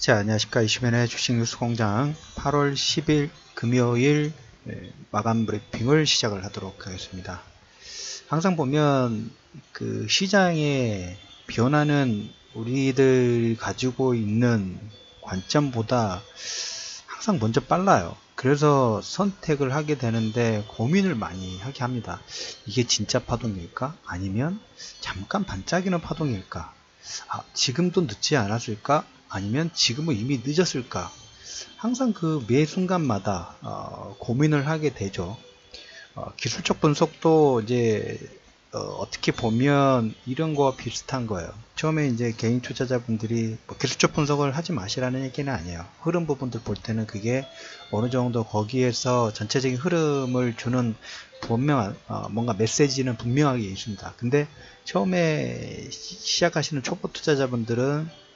자, 안녕하십니까. 이슈맨의 주식뉴스 공장 8월 10일 금요일 예, 마감 브리핑을 시작을 하도록 하겠습니다. 항상 보면 그 시장의 변화는 우리들 가지고 있는 관점보다 항상 먼저 빨라요. 그래서 선택을 하게 되는데 고민을 많이 하게 합니다. 이게 진짜 파동일까? 아니면 잠깐 반짝이는 파동일까? 아, 지금도 늦지 않았을까? 아니면 지금은 이미 늦었을까? 항상 그 매 순간마다 어, 고민을 하게 되죠. 어, 기술적 분석도 이제 어, 떻게 보면 이런 거와 비슷한 거예요. 처음에 이제 개인 투자자분들이 뭐 기술적 분석을 하지 마시라는 얘기는 아니에요. 흐름 부분들 볼 때는 그게 어느 정도 거기에서 전체적인 흐름을 주는 분명한 어, 뭔가 메시지는 분명하게 있습니다. 근데 처음에 시작하시는 초보 투자자분들은 어,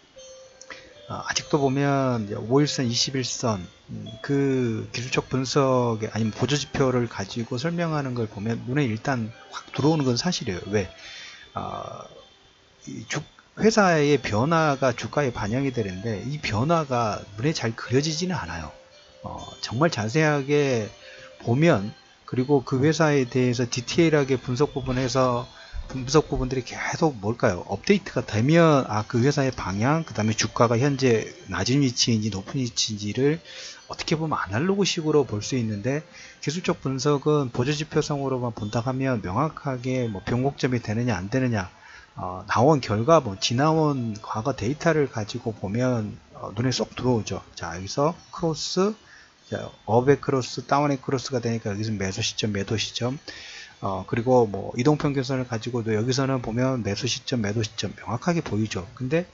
아직도 보면 5일선, 21선 음, 그 기술적 분석에 아니면 보조 지표를 가지고 설명하는 걸 보면 눈에 일단 확 들어오는 건 사실이에요. 왜? 어, 주, 회사의 변화가 주가에 반영이 되는데 이 변화가 눈에 잘 그려지지는 않아요. 어, 정말 자세하게 보면 그리고 그 회사에 대해서 디테일하게 분석 부분에서 분석 부분들이 계속 뭘까요? 업데이트가 되면 아 그 회사의 방향, 그 다음에 주가가 현재 낮은 위치인지 높은 위치인지를 어떻게 보면 아날로그식으로 볼 수 있는데 기술적 분석은 보조지표성으로만 본다 하면 명확하게 뭐 변곡점이 되느냐 안 되느냐 어, 나온 결과 뭐 지나온 과거 데이터를 가지고 보면 어, 눈에 쏙 들어오죠. 자 여기서 크로스 자, 업의 크로스, 다운의 크로스가 되니까 여기서 매수 시점, 매도 시점 어, 그리고 뭐 이동평균선을 가지고도 여기서는 보면 매수 시점, 매도 시점 명확하게 보이죠. 근데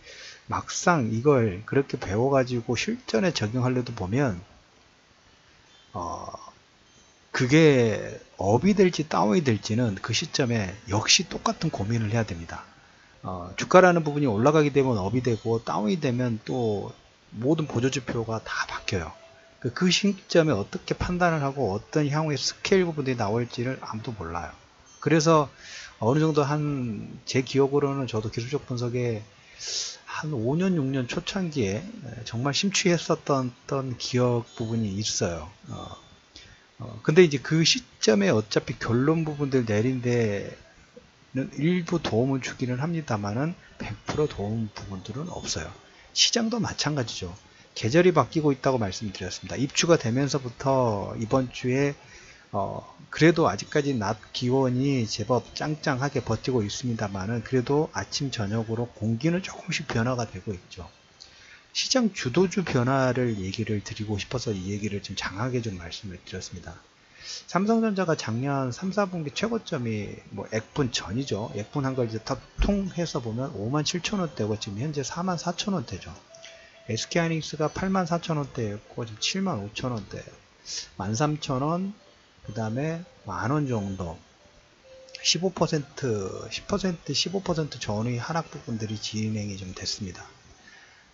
막상 이걸 그렇게 배워가지고 실전에 적용하려도 보면 어, 그게 업이 될지 다운이 될지는 그 시점에 역시 똑같은 고민을 해야 됩니다. 어, 주가라는 부분이 올라가게 되면 업이 되고 다운이 되면 또 모든 보조지표가 다 바뀌어요. 그, 그 시점에 어떻게 판단을 하고 어떤 향후의 스케일 부분들이 나올지를 아무도 몰라요. 그래서 어느 정도 한 제 기억으로는 저도 기술적 분석에 한 5년 6년 초창기에 정말 심취했었던 기억 부분이 있어요. 어, 어, 근데 이제 그 시점에 어차피 결론 부분들 내린데 일부 도움을 주기는 합니다만은 100% 도움 부분들은 없어요. 시장도 마찬가지죠. 계절이 바뀌고 있다고 말씀드렸습니다. 입주가 되면서부터 이번 주에 어, 그래도 아직까지 낮 기온이 제법 짱짱하게 버티고 있습니다만은 그래도 아침 저녁으로 공기는 조금씩 변화가 되고 있죠. 시장 주도주 변화를 얘기를 드리고 싶어서 이 얘기를 좀 장하게 좀 말씀을 드렸습니다. 삼성전자가 작년 3, 4분기 최고점이 뭐 액분 전이죠. 액분 한 걸 이제 다 통해서 보면 5만 7천 원대고 지금 현재 4만 4천 원대죠. SK하이닉스가 84,000원대였고 지금 75,000원대 13,000원 그 다음에 만원 정도 15% 10% 15% 전의 하락 부분들이 진행이 좀 됐습니다.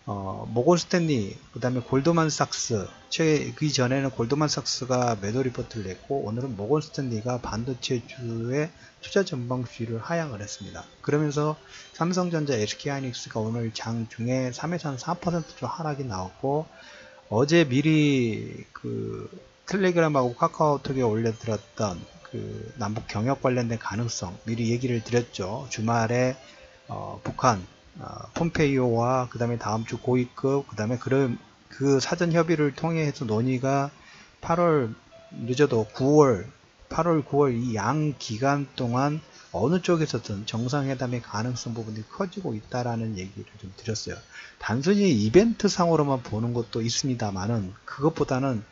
어, 모건 스탠리, 그 다음에 골드만삭스, 최, 그 전에는 골드만삭스가 매도 리포트를 냈고, 오늘은 모건 스탠리가 반도체주의 투자 전망주의를 하향을 했습니다. 그러면서 삼성전자, SK하이닉스가 오늘 장 중에 3에서 한4%좀 하락이 나왔고, 어제 미리 그 텔레그램하고 카카오톡에 올려드렸던 그 남북 경협 관련된 가능성 미리 얘기를 드렸죠. 주말에 어, 북한 어, 폼페이오와 그 다음에 다음 주 고위급 그 다음에 그런 그 사전 협의를 통해 해서 논의가 8월 늦어도 9월 8월 9월 이 양 기간 동안 어느 쪽에서든 정상회담의 가능성 부분이 커지고 있다라는 얘기를 좀 드렸어요. 단순히 이벤트 상으로만 보는 것도 있습니다만은 그것보다는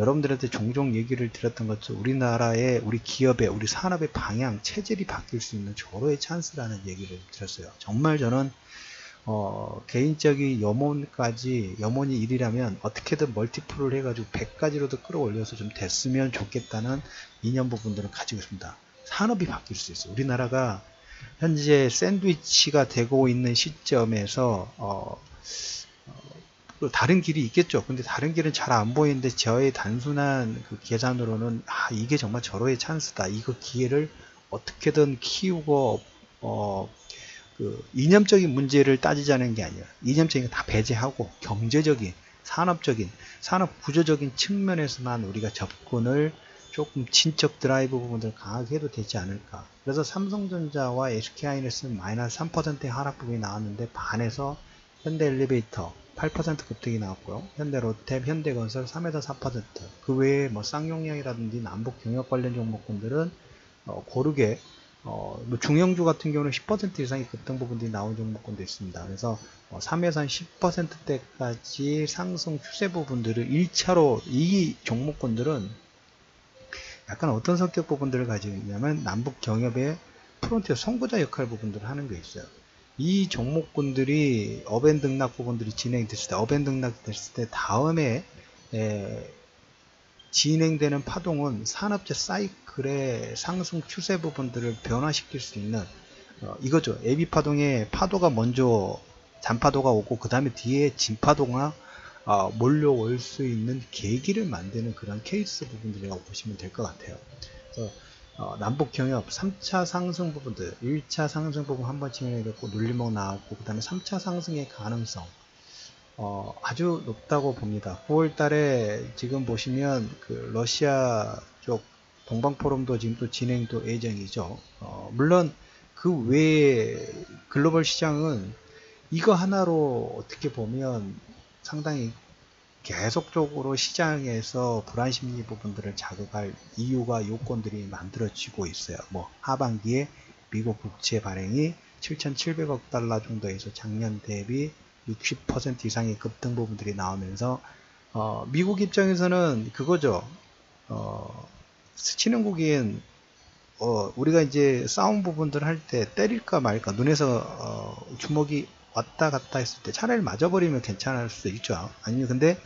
여러분들한테 종종 얘기를 드렸던 것처럼 우리나라의 우리 기업의 우리 산업의 방향 체질이 바뀔 수 있는 절호의 찬스라는 얘기를 드렸어요. 정말 저는 어, 개인적인 염원까지 염원이 일이라면 어떻게든 멀티플을 해가지고 100가지로도 끌어올려서 좀 됐으면 좋겠다는 이념 부분들을 가지고 있습니다. 산업이 바뀔 수 있어요. 우리나라가 현재 샌드위치가 되고 있는 시점에서 어, 다른 길이 있겠죠. 근데 다른 길은 잘 안 보이는데 저의 단순한 그 계산으로는 아 이게 정말 절호의 찬스다. 이거 기회를 어떻게든 키우고 어 그 이념적인 문제를 따지자는 게 아니라 이념적인 거 다 배제하고 경제적인 산업적인 산업 구조적인 측면에서만 우리가 접근을 조금 친척 드라이브 부분들 강하게 해도 되지 않을까 그래서 삼성전자와 SK하이닉스는 마이너스 3%의 하락 부분이 나왔는데 반에서 현대 엘리베이터 8% 급등이 나왔고요. 현대 롯데, 현대건설 3에서 4%. 그 외에 뭐 쌍용량이라든지 남북 경협 관련 종목군들은 어, 고르게 어, 뭐 중형주 같은 경우는 10% 이상의 급등 부분들이 나온 종목군도 있습니다. 그래서 어, 3에서 한 10%대까지 상승 추세 부분들을 1차로 이 종목군들은 약간 어떤 성격 부분들을 가지고 있냐면 남북 경협의 프론티어 선구자 역할 부분들을 하는 게 있어요. 이 종목군들이 어벤 등락 부분들이 진행됐을 때, 어벤 등락 됐을 때 다음에 에, 진행되는 파동은 산업재 사이클의 상승 추세 부분들을 변화시킬 수 있는 어, 이거죠. AB 파동에 파도가 먼저 잔파도가 오고 그 다음에 뒤에 진파도가 어, 몰려올 수 있는 계기를 만드는 그런 케이스 부분들이라고 보시면 될 것 같아요. 그래서 어, 남북 경협 3차 상승 부분들 1차 상승 부분 한번 진행했고 눌림목 나왔고 그 다음에 3차 상승의 가능성 어, 아주 높다고 봅니다. 9월 달에 지금 보시면 그 러시아 쪽 동방 포럼도 지금 또 진행도 예정이죠. 어, 물론 그 외에 글로벌 시장은 이거 하나로 어떻게 보면 상당히 계속적으로 시장에서 불안 심리 부분들을 자극할 이유가 요건들이 만들어지고 있어요. 뭐 하반기에 미국 국채 발행이 7,700억 달러 정도에서 작년 대비 60% 이상의 급등 부분들이 나오면서 어, 미국 입장에서는 그거죠. 어, 치는 국인 어, 우리가 이제 싸움 부분들 할 때 때릴까 말까 눈에서 어, 주먹이 왔다 갔다 했을 때 차라리 맞아버리면 괜찮을 수도 있죠. 아니면 근데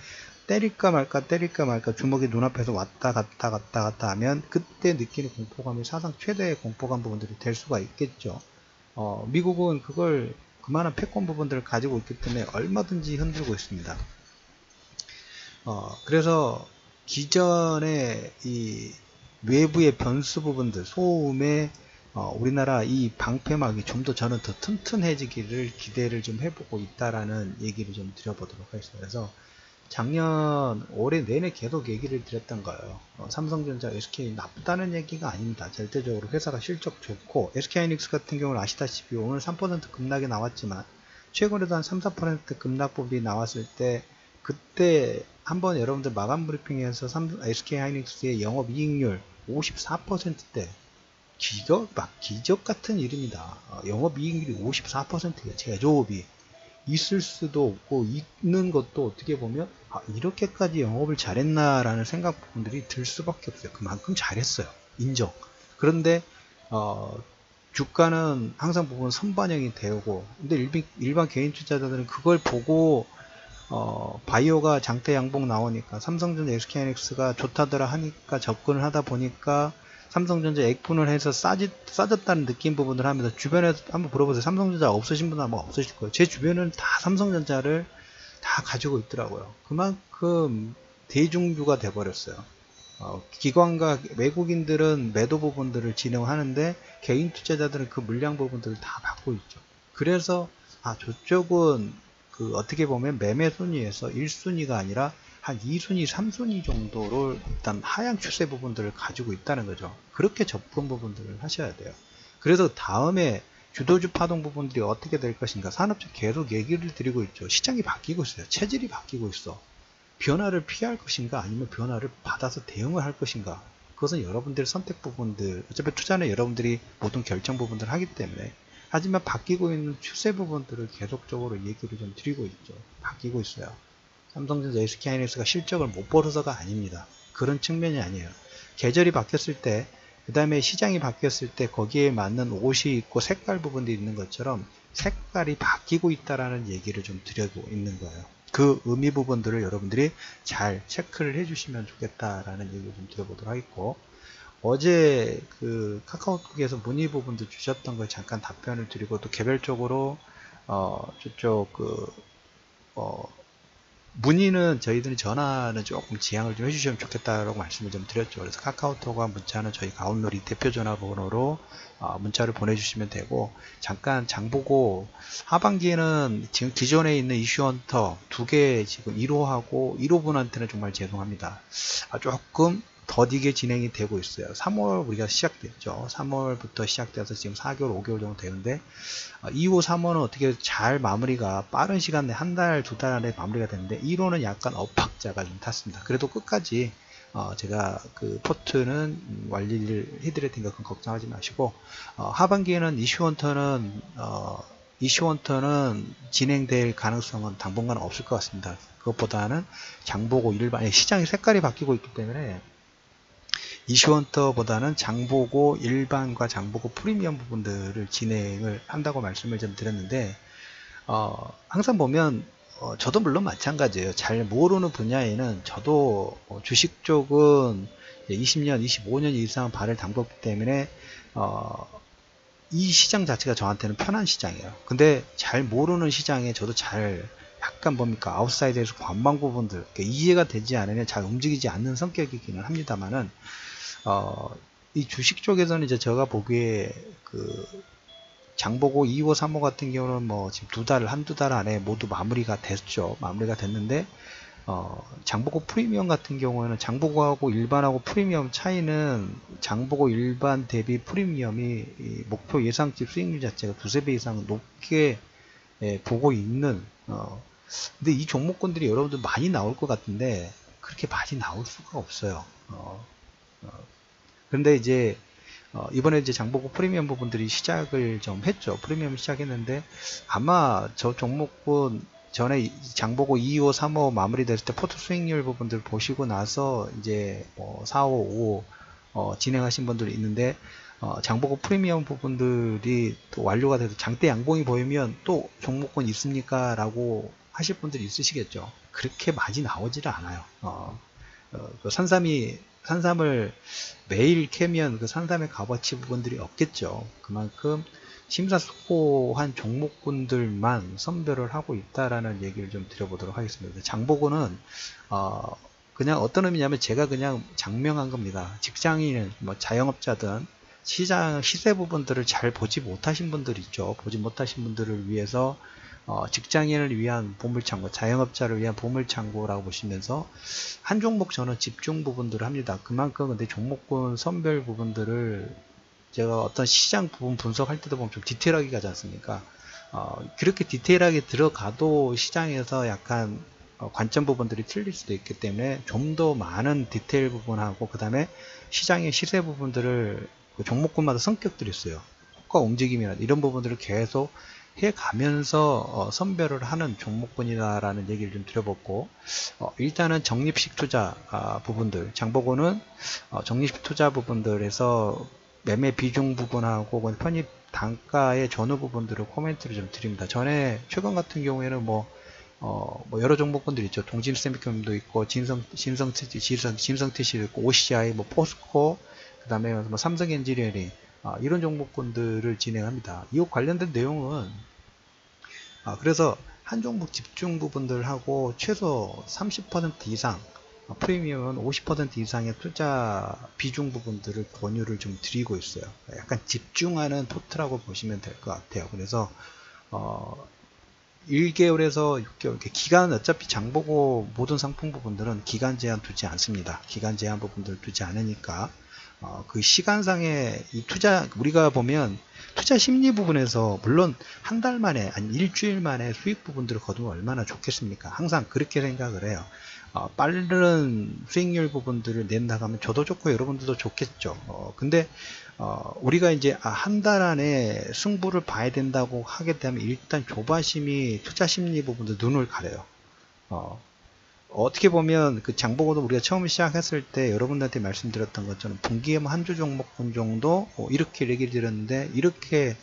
때릴까 말까 때릴까 말까 주먹이 눈앞에서 왔다 갔다 갔다 갔다 하면 그때 느끼는 공포감이 사상 최대의 공포감 부분들이 될 수가 있겠죠. 어, 미국은 그걸 그만한 패권 부분들을 가지고 있기 때문에 얼마든지 흔들고 있습니다. 어, 그래서 기존의 이 외부의 변수 부분들, 소음의 어, 우리나라 이 방패막이 좀 더 저는 더 튼튼해지기를 기대를 좀 해보고 있다라는 얘기를 좀 드려보도록 하겠습니다. 그래서 작년 올해 내내 계속 얘기를 드렸던 거예요. 어, 삼성전자, SK 나쁘다는 얘기가 아닙니다. 절대적으로 회사가 실적 좋고 SK하이닉스 같은 경우는 아시다시피 오늘 3% 급락이 나왔지만 최근에도 한 3, 4% 급락 부분이 나왔을 때 그때 한번 여러분들 마감 브리핑에서 SK하이닉스의 영업이익률 54%대 기적, 막 기적 같은 일입니다. 어, 영업이익률이 54%예요. 제조업이. 있을 수도 없고 있는 것도 어떻게 보면 아, 이렇게까지 영업을 잘했나라는 생각 부분들이 들 수밖에 없어요. 그만큼 잘했어요. 인정. 그런데 어, 주가는 항상 보면 선반영이 되고 근데 일반, 일반 개인 투자자들은 그걸 보고 어, 바이오가 장대 양봉 나오니까 삼성전자 SK하이닉스가 좋다더라 하니까 접근을 하다 보니까 삼성전자 액분을 해서 싸지, 싸졌다는 느낌 부분을 하면서 주변에 한번 물어보세요. 삼성전자 없으신 분은 아마 없으실 거예요. 제 주변은 다 삼성전자를 다 가지고 있더라고요. 그만큼 대중주가 돼버렸어요. 어, 기관과 외국인들은 매도 부분들을 진행하는데 개인 투자자들은 그 물량 부분들을 다 받고 있죠. 그래서 아 저쪽은 그 어떻게 보면 매매 순위에서 1순위가 아니라 한 2순위, 3순위 정도를 일단 하향 추세 부분들을 가지고 있다는 거죠. 그렇게 접근 부분들을 하셔야 돼요. 그래서 다음에 주도주 파동 부분들이 어떻게 될 것인가 산업적 계속 얘기를 드리고 있죠. 시장이 바뀌고 있어요. 체질이 바뀌고 있어. 변화를 피할 것인가 아니면 변화를 받아서 대응을 할 것인가 그것은 여러분들의 선택 부분들 어차피 투자는 여러분들이 모든 결정 부분들을 하기 때문에 하지만 바뀌고 있는 추세 부분들을 계속적으로 얘기를 좀 드리고 있죠. 바뀌고 있어요. 삼성전자 SK하이닉스가 실적을 못 벌어서가 아닙니다. 그런 측면이 아니에요. 계절이 바뀌었을 때, 그 다음에 시장이 바뀌었을 때 거기에 맞는 옷이 있고 색깔 부분도 있는 것처럼 색깔이 바뀌고 있다라는 얘기를 좀 드리고 있는 거예요. 그 의미 부분들을 여러분들이 잘 체크를 해주시면 좋겠다라는 얘기를 좀 드려보도록 하겠고, 어제 그 카카오톡에서 문의 부분도 주셨던 걸 잠깐 답변을 드리고 또 개별적으로 어 저쪽 그 어, 문의는 저희들이 전화는 조금 지양을 좀 해주시면 좋겠다라고 말씀을 좀 드렸죠. 그래서 카카오톡과 문자는 저희 가온놀이 대표 전화번호로 어, 문자를 보내주시면 되고 잠깐 장보고 하반기에는 지금 기존에 있는 이슈헌터 두 개 지금 1호하고 1호 분한테는 정말 죄송합니다. 아, 조금 더디게 진행이 되고 있어요. 3월 우리가 시작됐죠. 3월부터 시작돼서 지금 4개월, 5개월 정도 되는데 2호, 어, 3호는 어떻게 잘 마무리가 빠른 시간 내에 한 달, 두 달 안에 마무리가 되는데 1호는 약간 엇박자가 좀 탔습니다. 그래도 끝까지 어, 제가 그 포트는 완리를 해드릴 테니까 걱정하지 마시고 어, 하반기에는 이슈원터는 어, 이슈원터는 진행될 가능성은 당분간 없을 것 같습니다. 그것보다는 장보고 일반 시장의 색깔이 바뀌고 있기 때문에 이슈헌터보다는 장보고 일반과 장보고 프리미엄 부분들을 진행을 한다고 말씀을 좀 드렸는데 어, 항상 보면 어, 저도 물론 마찬가지예요. 잘 모르는 분야에는 저도 어, 주식 쪽은 20년, 25년 이상 발을 담궜기 때문에 어, 이 시장 자체가 저한테는 편한 시장이에요. 근데 잘 모르는 시장에 저도 잘 약간 뭡니까 아웃사이드에서 관망 부분들 그러니까 이해가 되지 않으면 잘 움직이지 않는 성격이기는 합니다만은 어, 이 주식 쪽에서는 이제 제가 보기에 그 장보고 2호, 3호 같은 경우는 뭐 지금 두 달, 한두 달 안에 모두 마무리가 됐죠. 마무리가 됐는데, 어, 장보고 프리미엄 같은 경우에는 장보고하고 일반하고 프리미엄 차이는 장보고 일반 대비 프리미엄이 목표 예상치 수익률 자체가 두세 배 이상 높게 예, 보고 있는, 어, 근데 이 종목군들이 여러분들 많이 나올 것 같은데, 그렇게 많이 나올 수가 없어요. 어, 어, 그런데 이제 어, 이번에 이제 장보고 프리미엄 부분들이 시작을 좀 했죠. 프리미엄 시작했는데 아마 저 종목군 전에 장보고 2호, 3호 마무리됐을 때 포트 수익률 부분들 보시고 나서 이제 뭐 4호, 5호 어, 진행하신 분들이 있는데 어, 장보고 프리미엄 부분들이 또 완료가 돼서 장대 양봉이 보이면 또 종목군 있습니까? 라고 하실 분들이 있으시겠죠. 그렇게 많이 나오지를 않아요. 어, 어, 그 산삼이 산삼을 매일 캐면 그 산삼의 값어치 부분들이 없겠죠. 그만큼 심사숙고한 종목군들만 선별을 하고 있다라는 얘기를 좀 드려보도록 하겠습니다. 장보고는 어 그냥 어떤 의미냐면 제가 그냥 장명한 겁니다. 직장인, 뭐 자영업자든 시장 시세 부분들을 잘 보지 못하신 분들 있죠. 보지 못하신 분들을 위해서 어, 직장인을 위한 보물창고, 자영업자를 위한 보물창고라고 보시면서 한 종목 저는 집중 부분들을 합니다. 그만큼 근데 종목군 선별 부분들을 제가 어떤 시장 부분 분석할 때도 보면 좀 디테일하게 가지 않습니까? 어, 그렇게 디테일하게 들어가도 시장에서 약간 어, 관점 부분들이 틀릴 수도 있기 때문에 좀 더 많은 디테일 부분하고 그 다음에 시장의 시세 부분들을 그 종목군마다 성격들이 있어요. 호가 움직임이나 이런 부분들을 계속 해 가면서 어, 선별을 하는 종목군이다라는 얘기를 좀 드려봤고 어, 일단은 적립식 투자 아, 부분들 장보고는 어, 적립식 투자 부분들에서 매매 비중 부분하고 편입 단가의 전후 부분들을 코멘트를 좀 드립니다. 전에 최근 같은 경우에는 뭐, 어, 뭐 여러 종목군들 있죠. 동진 세미컴도 있고 진성 진성 진성 진성티시도 있고 OCI 뭐 포스코 그다음에 뭐 삼성 엔지니어링 아, 이런 종목군들을 진행합니다. 이 관련된 내용은 아, 그래서 한 종목 집중 부분들하고 최소 30% 이상 아, 프리미엄은 50% 이상의 투자 비중 부분들을 권유를 좀 드리고 있어요. 약간 집중하는 포트라고 보시면 될 것 같아요. 그래서 어, 1개월에서 6개월 기간 어차피 장보고 모든 상품 부분들은 기간 제한 두지 않습니다. 기간 제한 부분들 두지 않으니까 어, 그 시간상의 이 투자 우리가 보면 투자 심리 부분에서 물론 한 달 만에 아니 일주일 만에 수익 부분들을 거두면 얼마나 좋겠습니까? 항상 그렇게 생각을 해요. 어, 빠른 수익률 부분들을 낸다 하면 저도 좋고 여러분들도 좋겠죠. 어, 근데 어, 우리가 이제 아, 한달 안에 승부를 봐야 된다고 하게 되면 일단 조바심이 투자 심리 부분도 눈을 가려요. 어, 어떻게 보면 그 장보고도 우리가 처음 시작했을 때 여러분들한테 말씀드렸던 것처럼 분기에 뭐 한주 종목분 정도 어, 이렇게 얘기를 드렸는데 이렇게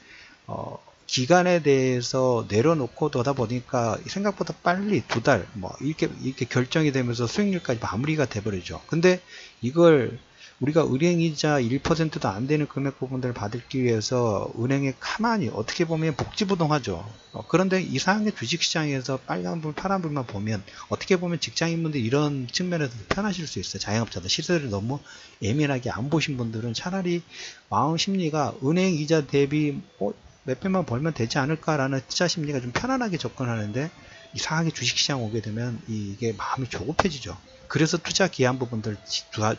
어, 기간에 대해서 내려놓고 도다 보니까 생각보다 빨리 두 달 뭐 이렇게 이렇게 결정이 되면서 수익률까지 마무리가 돼버리죠. 근데 이걸 우리가 은행이자 1%도 안 되는 금액 부분들을 받기 위해서 은행에 가만히 어떻게 보면 복지부동하죠. 어, 그런데 이상하게 주식시장에서 빨간불, 파란불만 보면 어떻게 보면 직장인분들 이런 측면에서 편하실 수 있어요. 자영업자들 시세를 너무 예민하게 안 보신 분들은 차라리 마음 심리가 은행 이자 대비 어, 몇 배만 벌면 되지 않을까라는 투자 심리가 좀 편안하게 접근하는데 이상하게 주식시장 오게 되면 이게 마음이 조급해지죠. 그래서 투자 기한 부분들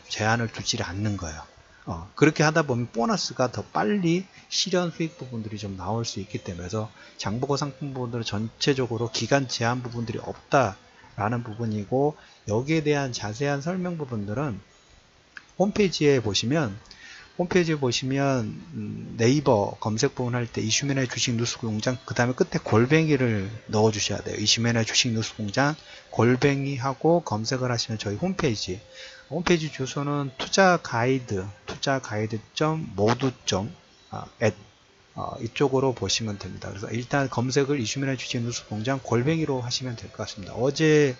제한을 두지 않는 거예요. 어, 그렇게 하다 보면 보너스가 더 빨리 실현 수익 부분들이 좀 나올 수 있기 때문에 서 장보고 상품 부분들은 전체적으로 기간 제한 부분들이 없다라는 부분이고 여기에 대한 자세한 설명 부분들은 홈페이지에 보시면 홈페이지 보시면 음, 네이버 검색 부분 할 때 이슈맨의 주식 뉴스 공장 그 다음에 끝에 골뱅이를 넣어 주셔야 돼요. 이슈맨의 주식 뉴스 공장 골뱅이 하고 검색을 하시면 저희 홈페이지. 홈페이지 주소는 투자 가이드 투자 가이드 점 모두 점 아, 어, 이쪽으로 보시면 됩니다. 그래서 일단 검색을 이슈맨의 주식 뉴스 공장 골뱅이로 하시면 될 것 같습니다. 어제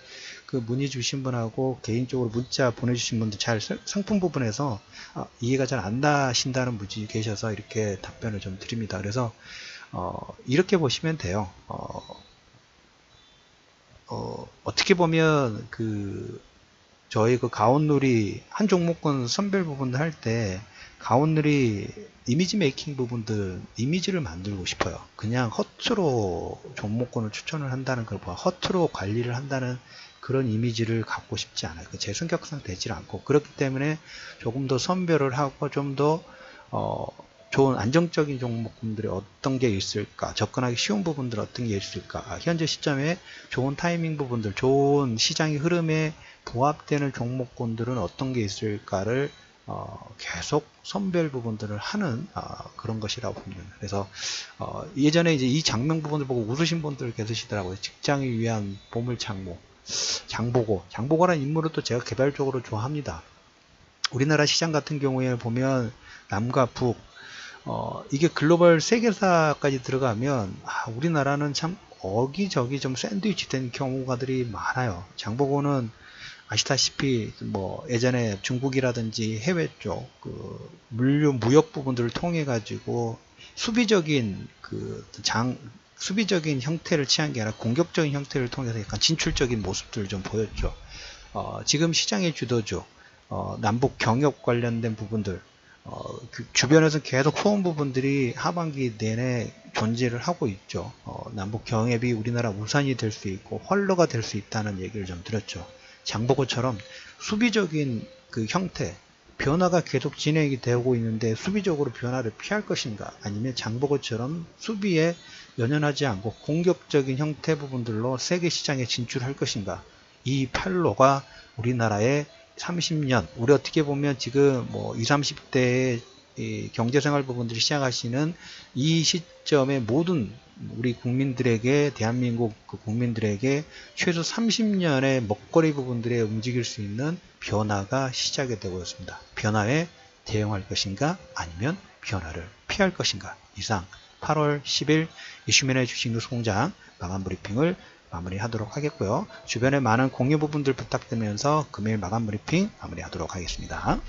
그 문의 주신 분하고 개인적으로 문자 보내주신 분들 잘 상품 부분에서 아, 이해가 잘 안 나신다는 분이 계셔서 이렇게 답변을 좀 드립니다. 그래서 어, 이렇게 보시면 돼요. 어, 어, 어떻게 보면 그 저희 그 가온놀이 한 종목군 선별 부분을 할 때 가온들이 이미지 메이킹 부분들 이미지를 만들고 싶어요. 그냥 허투루 종목권을 추천을 한다는 걸 봐. 허투루 관리를 한다는 그런 이미지를 갖고 싶지 않아요. 그제 성격상 되질 않고 그렇기 때문에 조금 더 선별을 하고 좀더 어, 좋은 안정적인 종목군들이 어떤 게 있을까 접근하기 쉬운 부분들 어떤 게 있을까 현재 시점에 좋은 타이밍 부분들 좋은 시장의 흐름에 부합되는 종목군들은 어떤 게 있을까를 어, 계속 선별 부분들을 하는 어, 그런 것이라고 봅니다. 그래서 어, 예전에 이제 이 장면 부분을 보고 웃으신 분들 계시더라고요. 직장을 위한 보물창모, 장보고, 장보고라는 인물을 또 제가 개발적으로 좋아합니다. 우리나라 시장 같은 경우에 보면 남과 북, 어, 이게 글로벌 세계사까지 들어가면 아, 우리나라는 참 어기저기 좀 샌드위치 된 경우가들이 많아요. 장보고는 아시다시피 뭐 예전에 중국이라든지 해외 쪽 그 물류 무역 부분들을 통해 가지고 수비적인 그 장 수비적인 형태를 취한 게 아니라 공격적인 형태를 통해서 약간 진출적인 모습들을 좀 보였죠. 어, 지금 시장의 주도주 어, 남북 경협 관련된 부분들 어, 그 주변에서 계속 소음 부분들이 하반기 내내 존재를 하고 있죠. 어, 남북 경협이 우리나라 우산이 될 수 있고 활로가 될 수 있다는 얘기를 좀 들었죠. 장보고처럼 수비적인 그 형태 변화가 계속 진행이 되고 있는데 수비적으로 변화를 피할 것인가? 아니면 장보고처럼 수비에 연연하지 않고 공격적인 형태 부분들로 세계 시장에 진출할 것인가? 이 팔로가 우리나라의 30년 우리 어떻게 보면 지금 뭐 20, 30대의 경제생활 부분들이 시작하시는 이 시점에 모든 우리 국민들에게 대한민국 그 국민들에게 최소 30년의 먹거리 부분들에 움직일 수 있는 변화가 시작이 되고 있습니다. 변화에 대응할 것인가 아니면 변화를 피할 것인가 이상 8월 10일 이슈맨의 주식뉴스 공장 마감 브리핑을 마무리하도록 하겠고요. 주변에 많은 공유 부분들 부탁드리면서 금요일 마감 브리핑 마무리하도록 하겠습니다.